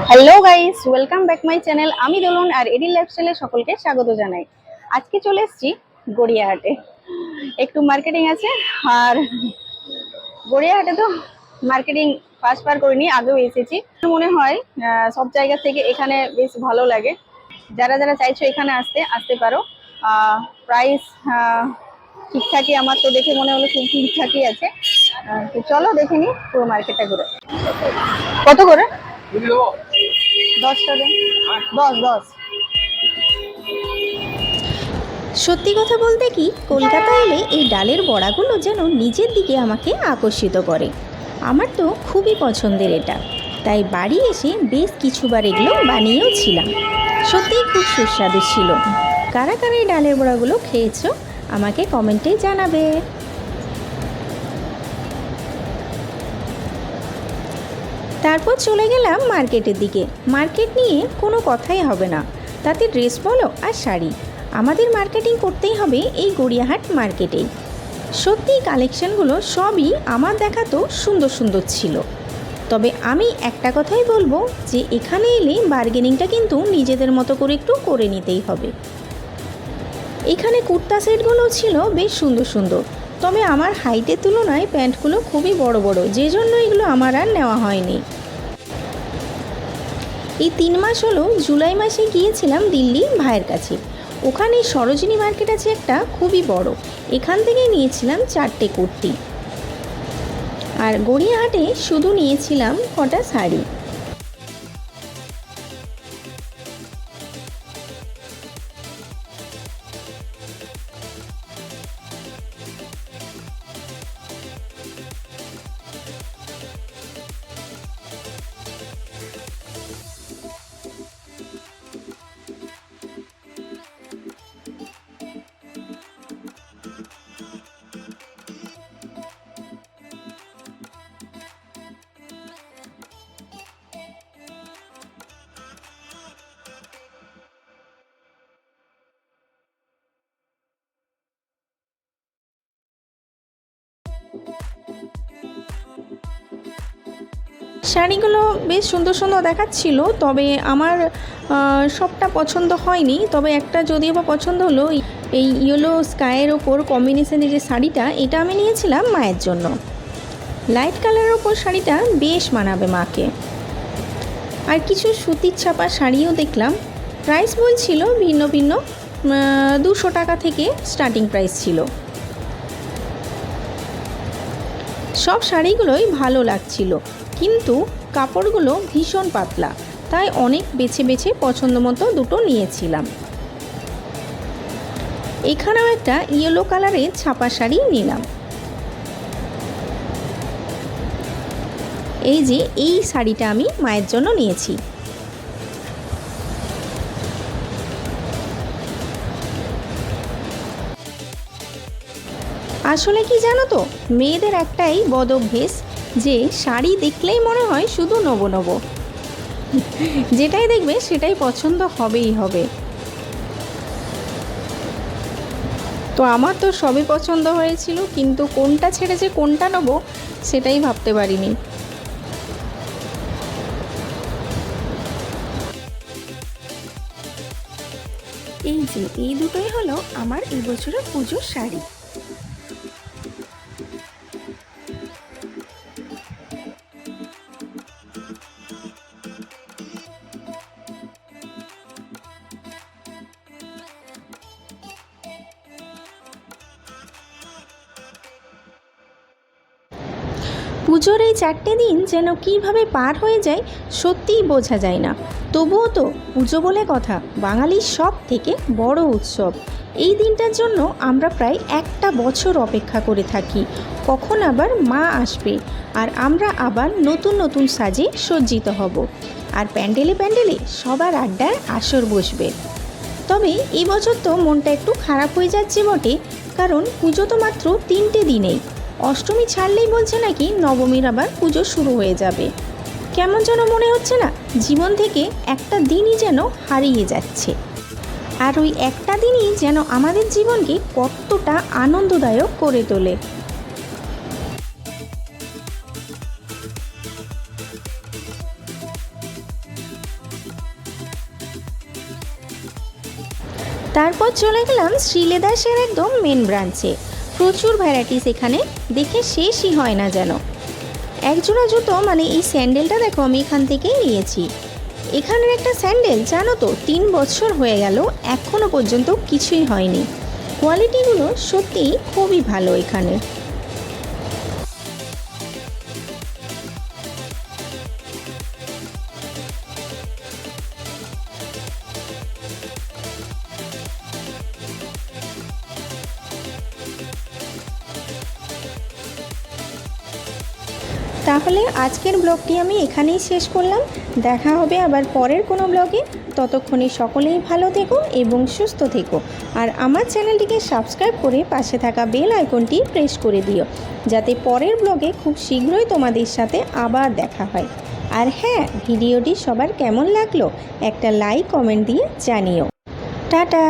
Hello guys welcome back my channel আমি দোলন আর এডি লাইফস্টাইলে সকলকে স্বাগত জানাই। আজকে চলে এসেছি গড়িয়াহাটে। একটু মার্কেটিং আছে, আর গড়িয়াহাটে তো মার্কেটিং ফার্স্ট বার করিনি, আগেও এসেছি। মনে হয় সব জায়গা থেকে এখানে বেশ ভালো লাগে। যারা যারা চাইছো এখানে আসতে আসতে পারো। প্রাইস ঠিকঠাকই আমার তো দেখে মনে হলো খুব ঠিকঠাকই আছে। তো চলো দেখে নিই পুরো মার্কেটটা ঘুরে। কত করে? দশ টাকা দশ দশ সত্যি কথা বলতে কি কলকাতা এলে এই ডালের বড়াগুলো যেন নিজের দিকে আমাকে আকর্ষিত করে। আমার তো খুবই পছন্দের এটা। তাই বাড়ি এসে বেশ কিছুবার এগুলো বানিয়েও ছিলাম সত্যিই খুব সুস্বাদু ছিল। কারা কারা এই ডালের বড়াগুলো খেয়েছো আমাকে কমেন্টে জানাবে। তারপর চলে গেলাম মার্কেটের দিকে। মার্কেট নিয়ে কোনো কথাই হবে না। তাতে ড্রেস বলো আর শাড়ি। আমাদের মার্কেটিং করতেই হবে এই গড়িয়াহাট মার্কেটেই সত্যিই কালেকশনগুলো সবই আমার দেখা তো সুন্দর সুন্দর ছিল। তবে আমি একটা কথাই বলব যে এখানে এলে বার্গেনিংটা কিন্তু নিজেদের মতো করে একটু করে নিতেই হবে। এখানে কুর্তা সেটগুলো ছিল বেশ সুন্দর সুন্দর। তবে আমার হাইটের তুলনায় প্যান্টগুলো খুবই বড় বড় যে জন্য এগুলো আমার আর নেওয়া হয়নি। এই তিন মাস হলো জুলাই মাসে গিয়েছিলাম দিল্লি ভাইয়ের কাছে। ওখানে সরোজিনী মার্কেট আছে একটা, খুবই বড়। এখান থেকে নিয়েছিলাম চারটে কুর্তি। আর গড়িয়াহাটে শুধু নিয়েছিলাম কটা শাড়ি। শাড়িগুলো বেশ সুন্দর সুন্দর দেখাচ্ছিল, তবে আমার সবটা পছন্দ হয়নি। তবে একটা যদিও বা পছন্দ হলো, এই ইয়েলো স্কাইয়ের ওপর কম্বিনেশনের যে শাড়িটা, এটা আমি নিয়েছিলাম মায়ের জন্য। লাইট কালারের ওপর শাড়িটা বেশ মানাবে মাকে। আর কিছু সুতির ছাপা শাড়িও দেখলাম। প্রাইস বলছিল ভিন্ন ভিন্ন দুশো টাকা থেকে স্টার্টিং প্রাইস ছিল। সব শাড়িগুলোই ভালো লাগছিল। কিন্তু কাপড়গুলো ভীষণ পাতলা, তাই অনেক বেছে বেছে পছন্দ মতো দুটো নিয়েছিলাম। এখানেও একটা ইয়েলো কালারের ছাপা শাড়ি নিলাম। এই যে, এই শাড়িটা আমি মায়ের জন্য নিয়েছি। আসলে কি জানো তো? মেয়েদের একটাই বদ অভ্যেস যে শাড়ি দেখলেই মনে হয় শুধু নব নব। যেটাই দেখবে সেটাই পছন্দ হবেই হবে। তো আমার তো সবই পছন্দ হয়েছিল, কিন্তু কোনটা ছেড়ে যে কোনটা নেব, সেটাই ভাবতে পারিনি। এই যে, এই দুটোই হলো আমার এই বছরের পুজোর শাড়ি। পুজোর এই চারটে দিন যেন কীভাবে পার হয়ে যায় সত্যিই বোঝা যায় না। তবুও তো পুজো বলে কথা, বাঙালির সব থেকে বড় উৎসব। এই দিনটার জন্য আমরা প্রায় একটা বছর অপেক্ষা করে থাকি। কখন আবার মা আসবে? আর আমরা আবার নতুন নতুন সাজে সজ্জিত হব। আর প্যান্ডেলে প্যান্ডেলে সবার আড্ডায় আসর বসবে। তবে এবছর তো মনটা একটু খারাপ হয়ে যাচ্ছে বটে, কারণ পুজো তো মাত্র তিনটে দিনেই। অষ্টমী ছাড়লেই বলছে নাকি নবমীর আবার পুজো শুরু হয়ে যাবে। কেমন যেন মনে হচ্ছে না, জীবন থেকে একটা দিনই যেন হারিয়ে যাচ্ছে। আর ওই একটা দিনই যেন আমাদের জীবনকে কতটা আনন্দদায়ক করে তোলে। তারপর চলে গেলাম শ্রীলেদাসের একদম মেন ব্রাঞ্চে প্রচুর ভ্যারাইটিস এখানে। দেখে শেষই হয় না যেন। একজোড়া জুতো মানে এই স্যান্ডেলটা দেখো, আমি এখান থেকেই নিয়েছি। এখানের একটা স্যান্ডেল, জানো তো, তিন বছর হয়ে গেল এখনও পর্যন্ত কিছুই হয়নি। কোয়ালিটিগুলো সত্যিই খুবই ভালো এখানে। তাহলে আজকের ব্লগটি আমি এখানেই শেষ করলাম। দেখা হবে আবার পরের কোনো ব্লগে। ততক্ষণে সকলেই ভালো থেকো এবং সুস্থ থেকো। আর আমার চ্যানেলটিকে সাবস্ক্রাইব করে পাশে থাকা বেল আইকনটি প্রেস করে দিও, যাতে পরের ব্লগে খুব শীঘ্রই তোমাদের সাথে আবার দেখা হয়। আর হ্যাঁ ভিডিওটি সবার কেমন লাগল একটা লাইক, কমেন্ট দিয়ে জানিও। টাটা!